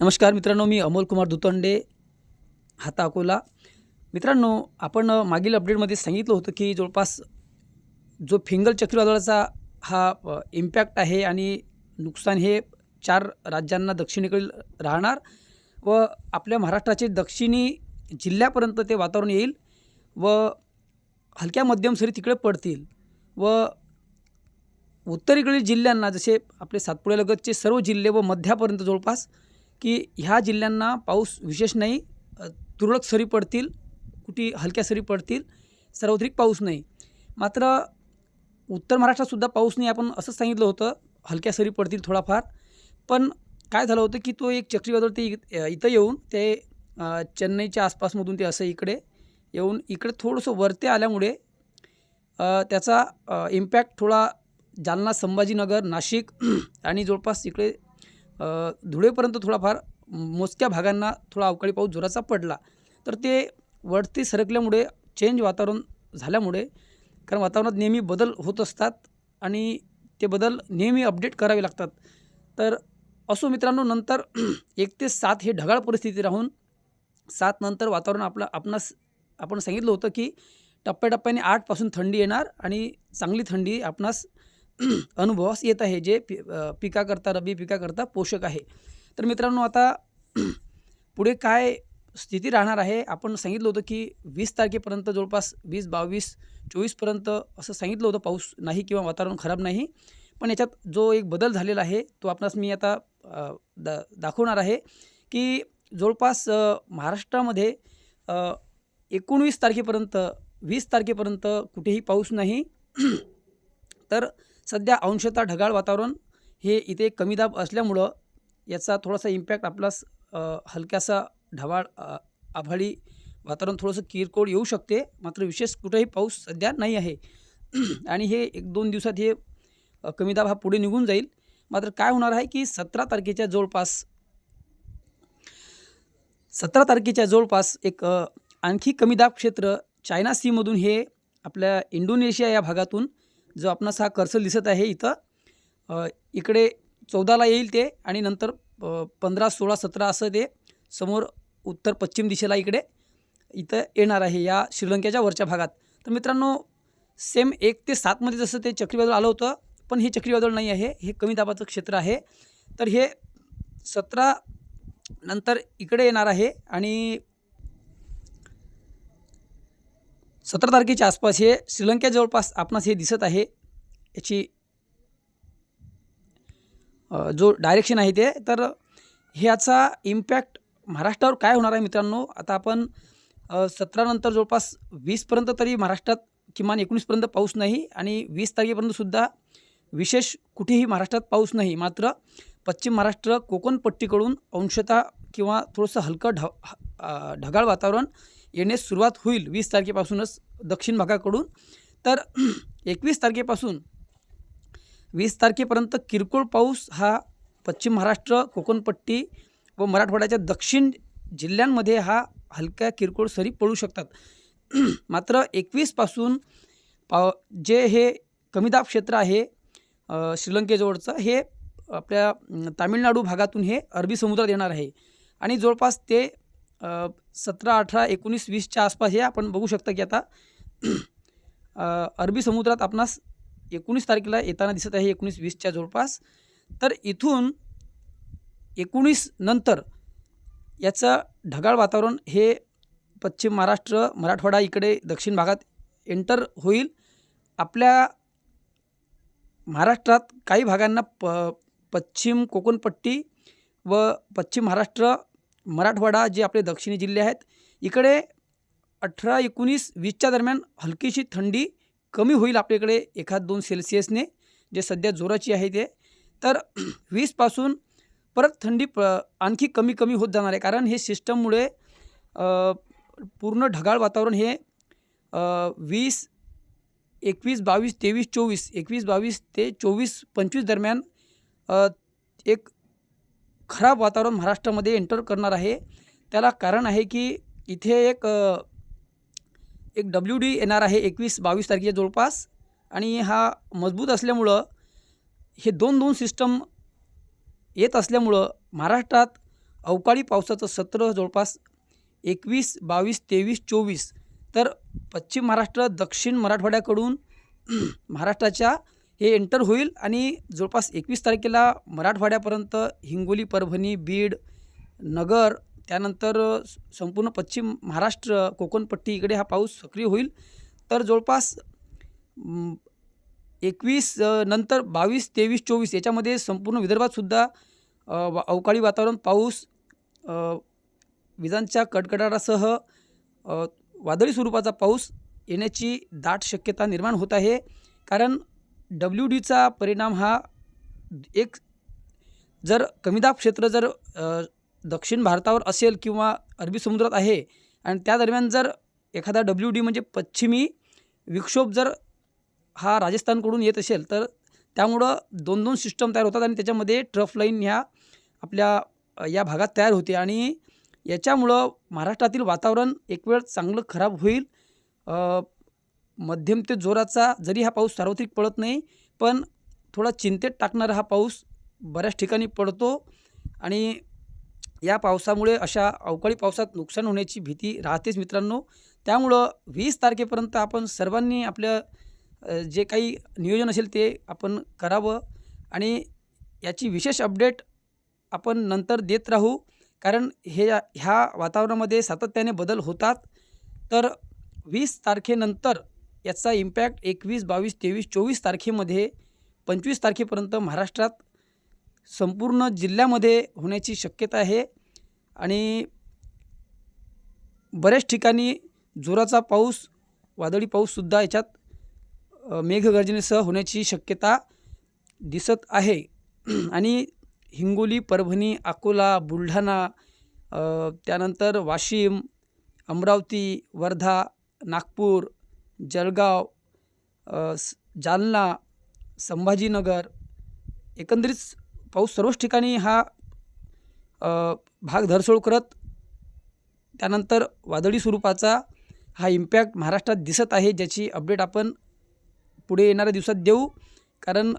नमस्कार मित्रांनो मी अमोल कुमार दुतंडे हाता अकोला. मित्रांनो आपण मागील अपडेटमध्ये सांगितलं होतं की जवळपास जो फिंगल चक्रीवादळाचा हा इम्पॅक्ट आहे आणि नुकसान हे चार राज्यांना दक्षिणेकडील राहणार व आपल्या महाराष्ट्राचे दक्षिणी जिल्ह्यापर्यंत ते वातावरण येईल व हलक्या मध्यम सरी तिकडे पडतील व उत्तरेकडील जिल्ह्यांना जसे आपले सातपुड्यालगतचे सर्व जिल्हे व मध्यापर्यंत जवळपास की ह्या जिल्ह्यांना पाऊस विशेष नाही तुरळक सरी पडतील कुठे हलक्या सरी पडतील सार्वत्रिक पाऊस नाही. मात्र उत्तर महाराष्ट्रातसुद्धा पाऊस नाही आपण असंच सांगितलं होतं हलक्या सरी पडतील थोडाफार. पण काय झालं होतं की तो एक चक्रीवादळ ते इ- इथं येऊन ते चेन्नईच्या आसपासमधून ते असं इकडे येऊन इकडे थोडंसं वरते आल्यामुळे त्याचा इम्पॅक्ट थोडा जालना संभाजीनगर नाशिक आणि जवळपास इकडे धुळेपर्यंत थोडाफार मोजक्या भागांना थोडा अवकाळी पाऊस जोराचा पडला. तर ते वरती सरकल्यामुळे चेंज वातावरण झाल्यामुळे कारण वातावरणात नेहमी बदल होत असतात आणि ते बदल नेहमी अपडेट करावे लागतात. तर असो मित्रांनो नंतर एक ते सात हे ढगाळ परिस्थिती राहून सात नंतर वातावरण आपलं आपणास आपण सांगितलं होतं की टप्प्याटप्प्याने आठपासून थंडी येणार आणि चांगली थंडी आपणास अनुभवास येत आहे जे पि पिकाकरता रब्बी पिकाकरता पोषक आहे. तर मित्रांनो आता पुढे काय स्थिती राहणार आहे? आपण सांगितलं होतं की वीस तारखेपर्यंत जवळपास वीस बावीस चोवीसपर्यंत असं सांगितलं होतं पाऊस नाही किंवा वातावरण खराब नाही. पण याच्यात जो एक बदल झालेला आहे तो आपणास मी आता द दा दाखवणार आहे की जवळपास महाराष्ट्रामध्ये एकोणवीस तारखेपर्यंत वीस तारखेपर्यंत कुठेही पाऊस नाही. तर सध्या अंशतः ढगाळ वातावरण हे इथे कमी दाब असल्यामुळं याचा थोडासा इम्पॅक्ट आपला हलक्यासा ढवाळ आभाळी वातावरण थोडंसं किरकोळ येऊ शकते. मात्र विशेष कुठेही पाऊस सध्या नाही आहे. आणि हे एक दोन दिवसात हे कमी दाब हा पुढे निघून जाईल. मात्र काय होणार आहे की सतरा तारखेच्या जवळपास सतरा तारखेच्या जवळपास एक आणखी कमी दाब क्षेत्र चायना सीमधून हे आपल्या इंडोनेशिया या भागातून जो आपणास हा कर्सल दिसत आहे इथं इकडे चौदाला येईल ते आणि नंतर पंधरा सोळा सतरा असं ते समोर उत्तर पश्चिम दिशेला इकडे इथं येणार आहे या श्रीलंकेच्या वरच्या भागात. तर मित्रांनो सेम एक ते सातमध्ये जसं ते चक्रीवादळ आलं होतं पण हे चक्रीवादळ नाही आहे हे कमी दाबाचं क्षेत्र आहे. तर हे सतरा नंतर इकडे येणार आहे आणि सतरा तारखेच्या आसपास हे श्रीलंकेच्या जवळपास आपणास हे दिसत आहे. याची जो डायरेक्शन आहे ते तर ह्याचा इम्पॅक्ट महाराष्ट्रावर काय होणार आहे मित्रांनो? आता आपण सतरानंतर जवळपास वीसपर्यंत तरी महाराष्ट्रात किमान एकोणीसपर्यंत पाऊस नाही आणि वीस तारखेपर्यंतसुद्धा विशेष कुठेही महाराष्ट्रात पाऊस नाही. मात्र पश्चिम महाराष्ट्र कोकण पट्टीकडून अंशतः किंवा थोडंसं हलकं ढ ढगाळ वातावरण येण्यास सुरुवात होईल वीस तारखेपासूनच दक्षिण भागाकडून. तर एकवीस तारखेपासून वीस तारखेपर्यंत किरकोळ पाऊस हा पश्चिम महाराष्ट्र कोकणपट्टी व मराठवाड्याच्या दक्षिण जिल्ह्यांमध्ये हा हलक्या किरकोळ सरी पडू शकतात. मात्र एकवीसपासून पाव जे हे कमीदाब क्षेत्र आहे श्रीलंकेजवळचं हे आपल्या तामिळनाडू भागातून हे अरबी समुद्रात येणार आहे. आणि जवळपास ते सतरा अठरा एकोणीस वीसच्या आसपास हे आपण बघू शकता की आता अरबी समुद्रात आपणास एकोणीस तारखेला येताना दिसत आहे एकोणीस वीसच्या जवळपास. तर इथून एकोणीस नंतर याचं ढगाळ वातावरण हे पश्चिम महाराष्ट्र मराठवाडा इकडे दक्षिण भागात एंटर होईल. आपल्या महाराष्ट्रात काही भागांना प पश्चिम कोकणपट्टी व पश्चिम महाराष्ट्र मराठवाडा जे आपले दक्षिणी जिल्हे आहेत इकडे अठरा एकोणीस वीसच्या दरम्यान हलकीशी थंडी कमी होईल आपल्याकडे एखाद दोन सेल्सिअसने जे सध्या जोराची आहे ते. तर वीसपासून परत थंडी प आणखी कमी कमी होत जाणार आहे. कारण हे सिस्टममुळे पूर्ण ढगाळ वातावरण हे वीस एकवीस बावीस तेवीस चोवीस एकवीस बावीस ते चोवीस पंचवीस दरम्यान एक खराब वातावरण महाराष्ट्रामध्ये एंटर करणार आहे. त्याला कारण आहे की इथे एक एक डब्ल्यू डी येणार आहे एकवीस बावीस तारखेच्या जवळपास. आणि हा मजबूत असल्यामुळं हे दोन दोन सिस्टम येत असल्यामुळं महाराष्ट्रात अवकाळी पावसाचं सत्र जवळपास एकवीस बावीस तेवीस चोवीस. तर पश्चिम महाराष्ट्र दक्षिण मराठवाड्याकडून महाराष्ट्राच्या हे एंटर होईल आणि जवळपास एकवीस तारखेला मराठवाड्यापर्यंत हिंगोली परभणी बीड नगर त्यानंतर संपूर्ण पश्चिम महाराष्ट्र कोकणपट्टी इकडे हा पाऊस सक्रिय होईल. तर जवळपास एकवीस नंतर बावीस तेवीस चोवीस याच्यामध्ये संपूर्ण विदर्भातसुद्धा वा- अवकाळी वातावरण पाऊस विजांच्या कडकडाटासह वादळी स्वरूपाचा पाऊस येण्याची दाट शक्यता निर्माण होत आहे. कारण डब्ल्यू डीचा परिणाम हा एक जर कमीदाब क्षेत्र जर दक्षिण भारतावर असेल किंवा अरबी समुद्रात आहे आणि त्या दरम्यान जर एखादा डब्ल्यू डी म्हणजे पश्चिमी विक्षोभ जर हा राजस्थानकडून येत असेल तर त्यामुळं दोन दोन सिस्टम तयार होतात आणि त्याच्यामध्ये ट्रफ लाईन ह्या आपल्या या भागात तयार होते आणि याच्यामुळं महाराष्ट्रातील वातावरण एक वेळ चांगलं खराब होईल. मध्यम ते जोराचा जरी हा पाऊस सार्वत्रिक पडत नाही पण थोडा चिंतेत टाकणारा हा पाऊस बऱ्याच ठिकाणी पडतो आणि या पावसामुळे अशा अवकाळी पावसात नुकसान होण्याची भीती राहतेच मित्रांनो. त्यामुळं वीस तारखेपर्यंत आपण सर्वांनी आपलं जे काही नियोजन असेल ते आपण करावं आणि याची विशेष अपडेट आपण नंतर देत राहू. कारण हे ह्या वातावरणामध्ये सातत्याने बदल होतात. तर वीस तारखेनंतर याचा इम्पॅक्ट एकवीस बावीस तेवीस चोवीस तारखेमध्ये पंचवीस तारखेपर्यंत महाराष्ट्रात संपूर्ण जिल्ह्यामध्ये होण्याची शक्यता आहे. आणि बऱ्याच ठिकाणी जोराचा पाऊस वादळी पाऊससुद्धा याच्यात मेघगर्जनेसह होण्याची शक्यता दिसत आहे. आणि हिंगोली परभणी अकोला बुलढाणा त्यानंतर वाशिम अमरावती वर्धा नागपूर जळगाव स- जालना संभाजीनगर एकंदरीत पाऊस सर्वच ठिकाणी हा भाग धरसोड करत त्यानंतर वादळी स्वरूपाचा हा इम्पॅक्ट महाराष्ट्रात दिसत आहे ज्याची अपडेट आपण पुढे येणाऱ्या दिवसात देऊ. कारण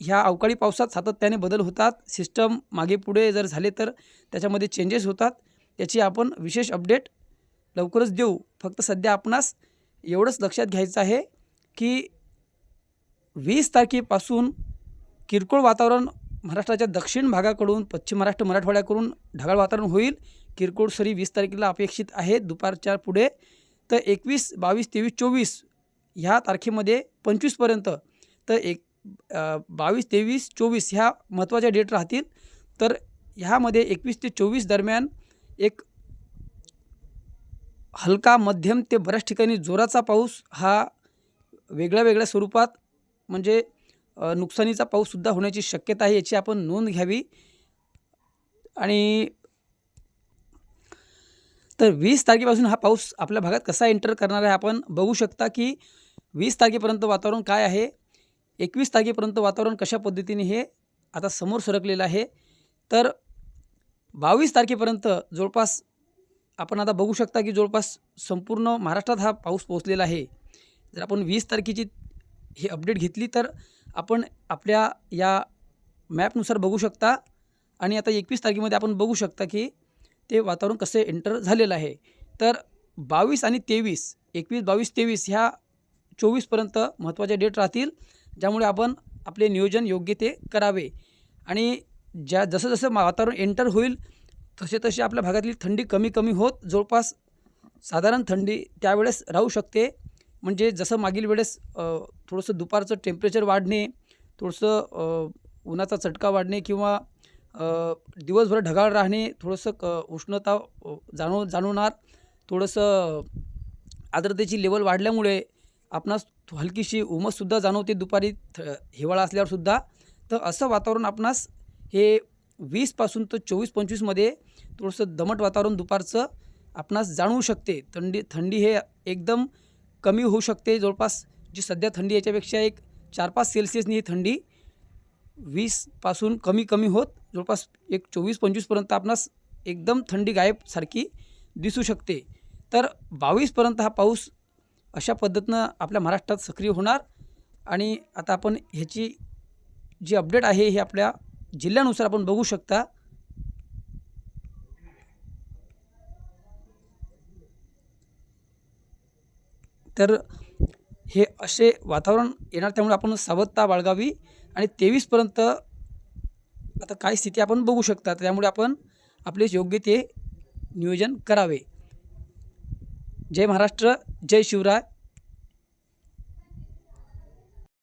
ह्या अवकाळी पावसात सातत्याने बदल होतात सिस्टम मागे पुढे जर झाले तर त्याच्यामध्ये चेंजेस होतात. त्याची आपण विशेष अपडेट लवकरच देऊ. फक्त सध्या आपणास एवढंच लक्षात घ्यायचं आहे की वीस तारखेपासून किरकोळ वातावरण महाराष्ट्राच्या दक्षिण भागाकडून पश्चिम महाराष्ट्र मराठवाड्याकडून ढगाळ वातावरण होईल. किरकोळ सरी वीस तारखेला अपेक्षित आहे दुपारच्या पुढे. तर एकवीस बावीस तेवीस चोवीस ह्या तारखेमध्ये पंचवीसपर्यंत तर एक बावीस तेवीस चोवीस ह्या महत्त्वाच्या डेट राहतील. तर ह्यामध्ये एकवीस ते चोवीस दरम्यान एक हलका मध्यम ते बऱ्याच ठिकाणी जोराचा पाऊस हा वेगळ्या वेगळ्या स्वरूपात म्हणजे नुकसानीचा पाऊससुद्धा होण्याची शक्यता आहे याची आपण नोंद घ्यावी. आणि तर वीस तारखेपासून हा पाऊस आपल्या भागात कसा एंटर करणार आहे आपण बघू शकता की वीस तारखेपर्यंत वातावरण काय आहे एकवीस तारखेपर्यंत वातावरण कशा पद्धतीने हे आता समोर सरकलेलं आहे. तर बावीस तारखेपर्यंत जवळपास आपण आता बघू शकता की जवळपास संपूर्ण महाराष्ट्रात हा पाऊस पोहोचलेला आहे. जर आपण वीस तारखेची ही अपडेट घेतली तर आपण आपल्या या मॅपनुसार बघू शकता आणि आता एकवीस तारखेमध्ये आपण बघू शकता की ते वातावरण कसं एंटर झालेलं आहे. तर बावीस आणि तेवीस एकवीस बावीस तेवीस ह्या चोवीसपर्यंत महत्त्वाच्या डेट राहतील ज्यामुळे आपण आपले नियोजन योग्य ते करावे. आणि ज्या जसं जसं वातावरण एंटर होईल तसे तसे आपल्या भागातली थंडी कमी कमी होत. जवळपास साधारण थंडी त्यावेळेस राहू शकते. म्हणजे जसं मागील वेळेस थोडंसं दुपारचं टेम्परेचर वाढणे थोडंसं उन्हाचा चटका वाढणे किंवा दिवसभर ढगाळ राहणे थोडंसं क उष्णता जाणव जाणवणार. थोडंसं आर्द्रतेची लेवल वाढल्यामुळे आपणास हलकीशी उमससुद्धा जाणवते दुपारी. थ हिवाळा असल्यावरसुद्धा तर असं वातावरण आपणास हे वीसपासून तर चोवीस पंचवीसमध्ये थोडंसं दमट वातावरण दुपारचं आपणास जाणवू शकते. थंडी थंडी हे एकदम कमी होऊ शकते. जवळपास जी सध्या थंडी याच्यापेक्षा एक चार पाच सेल्सिअसनी ही थंडी वीसपासून कमी कमी होत जवळपास एक चोवीस पंचवीसपर्यंत आपणास एकदम थंडी गायबसारखी दिसू शकते. तर बावीसपर्यंत हा पाऊस अशा पद्धतीनं आपल्या महाराष्ट्रात सक्रिय होणार आणि आता आपण ह्याची जी अपडेट आहे हे आपल्या जिल्ह्यानुसार आपण बघू शकता. तर हे असे वातावरण येणार त्यामुळे आपण सावधता बाळगावी आणि तेवीसपर्यंत आता काय स्थिती आपण बघू शकता. त्यामुळे आपण आपले योग्य ते नियोजन करावे. जय महाराष्ट्र जय शिवराय.